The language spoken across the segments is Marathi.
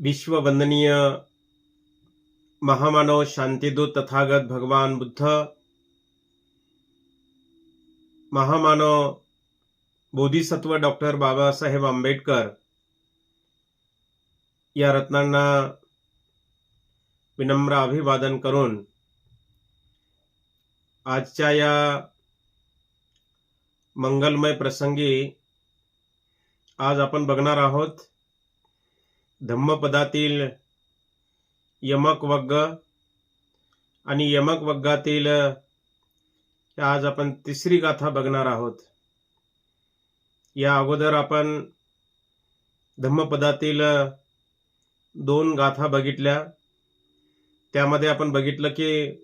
विश्ववंदनीय महामानव शांतिदूत तथागत भगवान बुद्ध महामानव बोधिसत्व डॉक्टर बाबासाहेब आंबेडकर या रत्नांना विनम्र अभिवादन करून आजच्या या मंगलमय प्रसंगी आज आपण बघणार आहोत धम्मपदातील यमक वग्ग आणि यमक वग्गातील आज आपण तिसरी गाथा बघणार आहोत. या अगोदर आपण धम्मपदातील दोन गाथा बघितल्या. त्यामध्ये आपण बघितलं की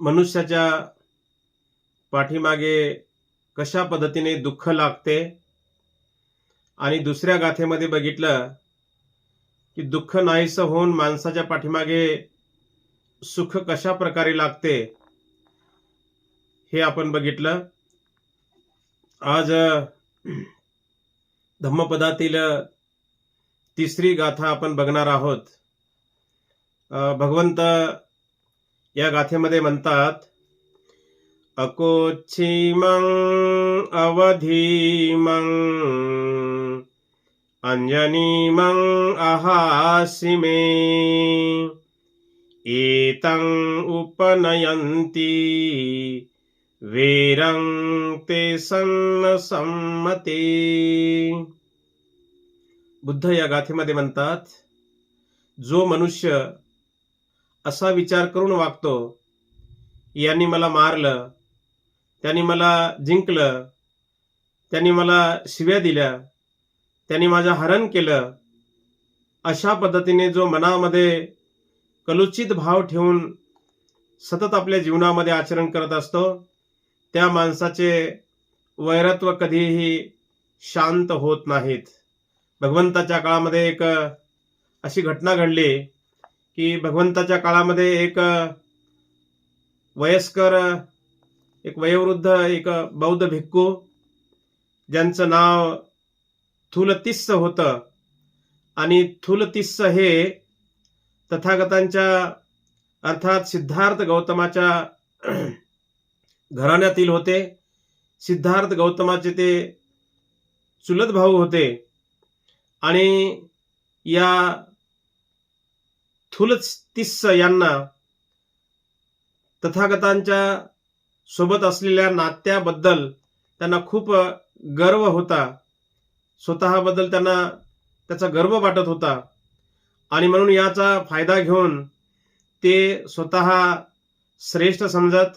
मनुष्याच्या पाठीमागे कशा पद्धतीने दुःख लागते आणि दुसऱ्या गाथेमध्ये बघितलं की दुःख नाहीसं होऊन माणसाच्या पाठीमागे सुख कशा प्रकारे लागते हे आपण बघितलं. आज धम्मपदातील तिसरी गाथा आपण बघणार आहोत. भगवंत या गाथेमध्ये म्हणतात अकोच्छिमं अवधीमं अञ्जनीमम् अहासि मे। एतम् उपनयन्ति। वीरं ते सन्न संमते बुद्ध या गाथेमध्ये म्हणतात जो मनुष्य असा विचार करून वागतो यांनी मला मारलं त्यांनी मला जिंकलं त्यांनी मला शिव्या दिल्या त्यांनी माझं हरण केलं. अशा पद्धतीने जो मनामध्ये कलुचित भाव ठेवून सतत आपल्या जीवनामध्ये आचरण करत असतो त्या माणसाचे वैरत्व कधीही शांत होत नाहीत. भगवंताच्या काळामध्ये एक अशी घटना घडली की भगवंताच्या काळामध्ये एक वयस्कर एक वयोवृद्ध एक बौद्ध भिक्खू ज्यांचं नाव थुलतिस्स होतं. आणि थुलतिस्स हे तथागतांच्या अर्थात सिद्धार्थ गौतमाच्या घराण्यातील होते. सिद्धार्थ गौतमाचे ते चुलत भाऊ होते. आणि या थुलतिस्स यांना तथागतांच्या सोबत असलेल्या नात्याबद्दल त्यांना खूप गर्व होता. स्वतःबद्दल त्यांना त्याचा गर्व वाटत होता. आणि म्हणून याचा फायदा घेऊन ते स्वतः श्रेष्ठ समजत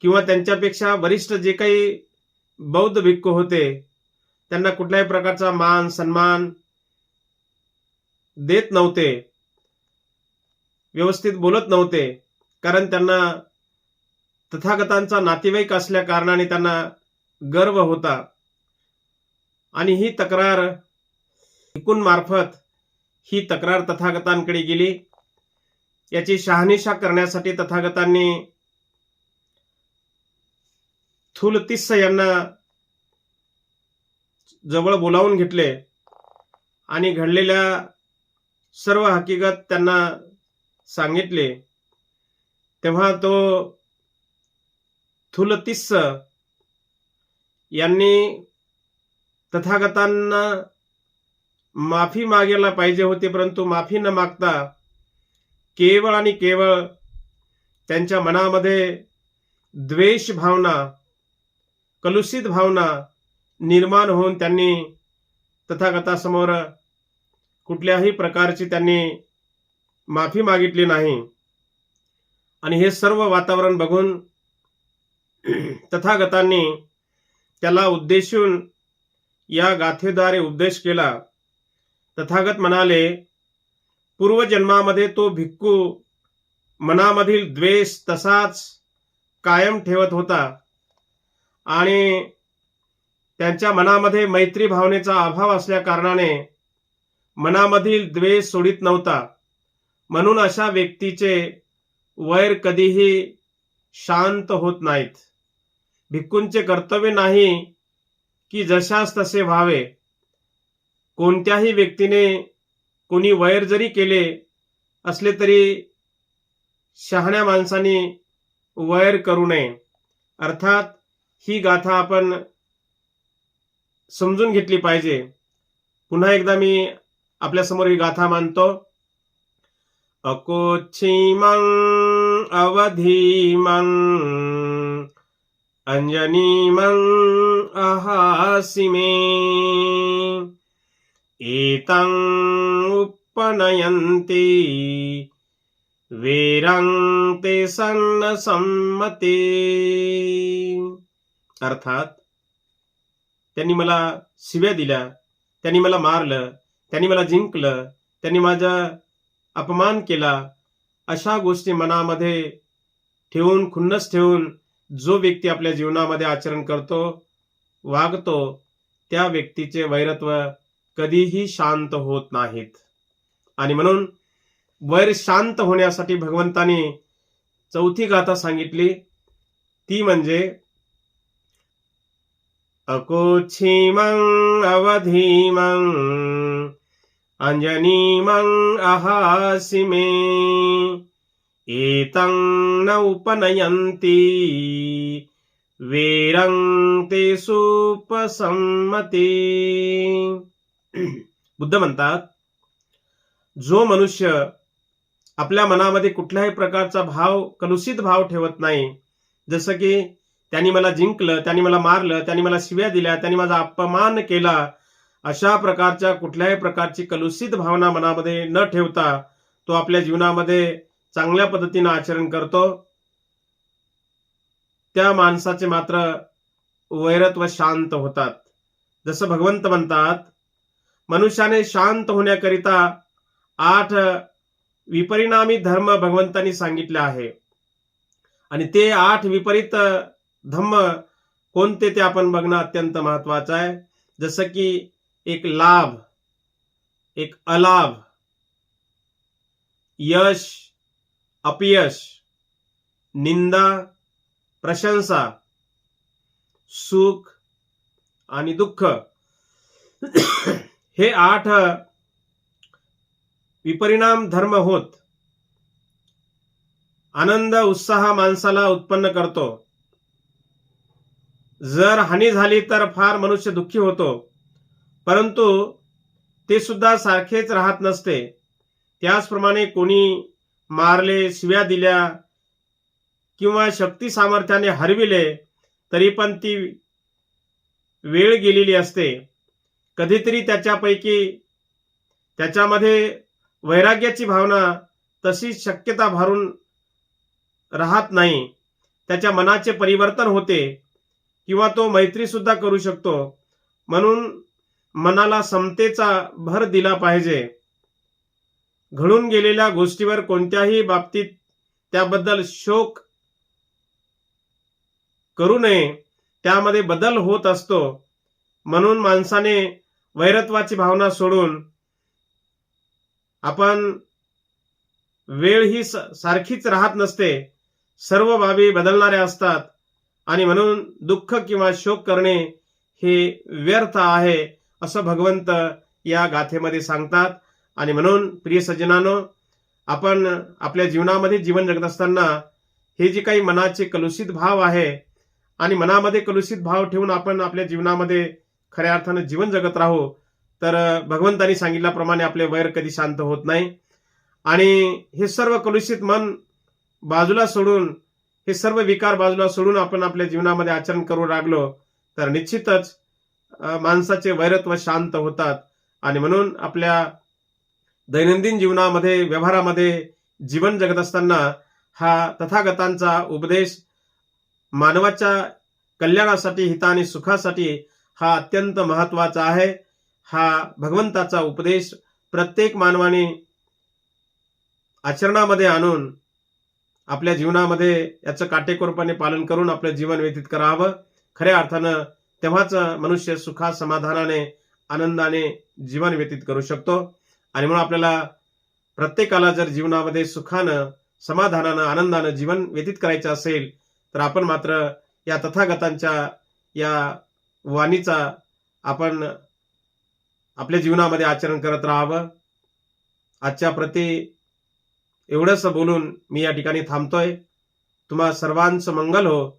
किंवा त्यांच्यापेक्षा वरिष्ठ जे काही बौद्ध भिक्खू होते त्यांना कुठल्याही प्रकारचा मान सन्मान देत नव्हते. व्यवस्थित बोलत नव्हते. कारण त्यांना तथागतांचा नातेवाईक असल्या कारणाने त्यांना गर्व होता. आणि ही तक्रार मार्फत ही तक्रार तथागतांकडे गेली. याची शहानिशा करण्यासाठी तथागतांनी थुलतिस्स यांना जवळ बोलावून घेतले आणि घडलेल्या सर्व हकीकत त्यांना सांगितले. तेव्हा तो थुलतिस्स यांनी तथागतांना माफी मागायला पाहिजे होती परंतु माफी न मागता केवळ आणि केवळ त्यांच्या मनामध्ये द्वेष भावना कलुषित भावना निर्माण होऊन त्यांनी तथागतासमोर कुठल्याही प्रकारची त्यांनी माफी मागितली नाही. आणि हे सर्व वातावरण बघून तथागतांनी त्याला उद्देशून या गाथेद्वारे उपदेश केला. तथागत म्हणाले पूर्वजन्मामध्ये तो भिक्खू मनामधील द्वेष तसाच कायम ठेवत होता आणि त्यांच्या मनामध्ये मैत्री भावनेचा अभाव असल्या कारणाने मनामधील द्वेष सोडित नव्हता. म्हणून अशा व्यक्तीचे वैर कधीही शांत होत नाहीत. भिक्कूंचे कर्तव्य नाही की जशास तसे व्हावे. कोणत्याही व्यक्तीने कोणी वैर जरी केले असले तरी शहाण्या माणसाने वैर करू नये. अर्थात ही गाथा आपण समजून घेतली पाहिजे. पुन्हा एकदा मी आपल्यासमोर ही गाथा मानतो अकोच्छीमं अवधीमं अंजनीमं अहासि मे। एतं उपनयन्ति। वेरं ते सन्न संमते। अर्थात त्यांनी मला शिव्या दिल्या त्यांनी मला मारलं त्यांनी मला जिंकलं त्यांनी माझा अपमान केला अशा गोष्टी मनामध्ये ठेवून खुन्नस ठेवून जो व्यक्ती आपल्या जीवनामध्ये आचरण करतो वागतो त्या व्यक्तीचे वैरत्व कधीही शांत होत नाहीत. आणि म्हणून वैर शांत होण्यासाठी भगवंताने चौथी गाथा सांगितली. ती म्हणजे अकोच्छीमं अवधीमं अंजनीमं अहासि मे एतं न उपनयन्ति। वीरं ते सुपसंमते। बुद्ध म्हणतात जो मनुष्य आपल्या मनामध्ये कुठल्याही प्रकारचा भाव कलुषित भाव ठेवत नाही जसं की त्यांनी मला जिंकलं त्यांनी मला मारलं त्यांनी मला शिव्या दिल्या त्यांनी माझा अपमान केला अशा प्रकारच्या कुठल्याही प्रकारची कलुषित भावना मनामध्ये न ठेवता तो आपल्या जीवनामध्ये चांगल्या पद्धतीनं आचरण करतो. त्या माणसाचे मात्र वैरत्व शांत होतात. जसं भगवंत म्हणतात मनुष्याने शांत होण्याकरिता आठ विपरिणामी धर्म भगवंतांनी सांगितले आहे. आणि ते आठ विपरीत धम्म कोणते ते आपण बघणं अत्यंत महत्वाचं आहे. जसं की एक लाभ एक अलाभ यश अपयश निंदा प्रशंसा सुख आणि दुःख. हे आठ विपरिणाम धर्म होत. आनंद उत्साह माणसाला उत्पन्न करतो. जर हानी झाली तर फार मनुष्य दुःखी होतो. परंतु ते सुद्धा सारखेच राहत नसते. त्याचप्रमाणे कोणी मारले शिव्या दिल्या किंवा शक्ती सामर्थ्याने हरविले तरी पण ती वेळ गेलेली असते. कधीतरी त्याच्यापैकी त्याच्यामध्ये वैराग्याची भावना तशी शक्यता भरून राहत नाही. त्याच्या मनाचे परिवर्तन होते किंवा तो मैत्री सुद्धा करू शकतो. म्हणून मनाला समतेचा भर दिला पाहिजे. घडून गेलेल्या गोष्टीवर कोणत्याही बाबतीत त्याबद्दल शोक करू नये. त्यामध्ये बदल होत असतो. म्हणून माणसाने वैरत्वाची भावना सोडून आपण वेळ ही सारखीच राहत नसते. सर्व बाबी बदलणाऱ्या असतात. आणि म्हणून दुःख किंवा शोक करणे हे व्यर्थ आहे असं भगवंत या गाथेमध्ये सांगतात. आणि म्हणून प्रिय सज्जनानो आपण आपल्या जीवनामध्ये जीवन जगत असताना हे जे काही मनाचे कलुषित भाव आहे आणि मनामध्ये कलुषित भाव ठेवून आपण आपल्या जीवनामध्ये खऱ्या अर्थानं जीवन जगत राहू तर भगवंतांनी सांगितल्याप्रमाणे आपले वैर कधी शांत होत नाही. आणि हे सर्व कलुषित मन बाजूला सोडून हे सर्व विकार बाजूला सोडून आपण आपल्या जीवनामध्ये आचरण करू लागलो तर निश्चितच माणसाचे वैरत्व शांत होतात. आणि म्हणून आपल्या दैनंदिन जीवनामध्ये व्यवहारामध्ये जीवन जगत असताना हा तथागतांचा उपदेश मानवाच्या कल्याणासाठी हिता आणि सुखासाठी हा अत्यंत महत्त्वाचा आहे. हा भगवंताचा उपदेश प्रत्येक मानवाने आचरणामध्ये आणून आपल्या जीवनामध्ये याचं काटेकोरपणे पालन करून आपलं जीवन व्यतीत करावं. खऱ्या अर्थानं तेव्हाच मनुष्य सुखा समाधानाने आनंदाने जीवन व्यतीत करू शकतो. आणि म्हणून आपल्याला प्रत्येकाला जर जीवनामध्ये सुखानं समाधानानं आनंदानं जीवन व्यतीत करायचं असेल तर आपण मात्र या तथागतांच्या या वाणीचा आपण आपल्या जीवनामध्ये आचरण करत राहावं. आजच्या प्रती एवढंच बोलून मी या ठिकाणी थांबतोय. तुम्हा सर्वांचं मंगल हो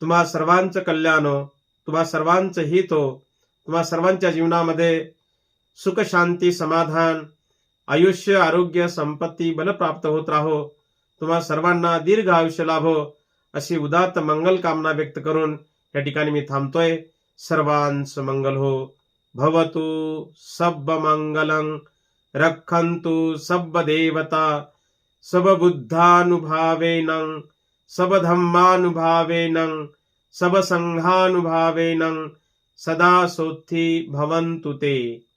तुम्हा सर्वांचं कल्याण हो तुम्हा सर्वांचं हित हो तुम्हा सर्वांच्या जीवनामध्ये सुख शांति समाधान। आयुष्य, आरोग्य, संपत्ती, बल प्राप्त होत राहो। तुम्हा सर्वांना दीर्घ आयुष्य लाभो, अशी उदात्त मंगल कामना व्यक्त करून या ठिकाणी मी थांबतोय. सर्वांचं मंगल हो। भवतु सब मंगलं। रक्षन्तु सब देवता। सब बुद्धानुभावेन। सब धम्मानुभावेन। सब संघानुभावेन। सदा सोत्थी भवन्तु ते।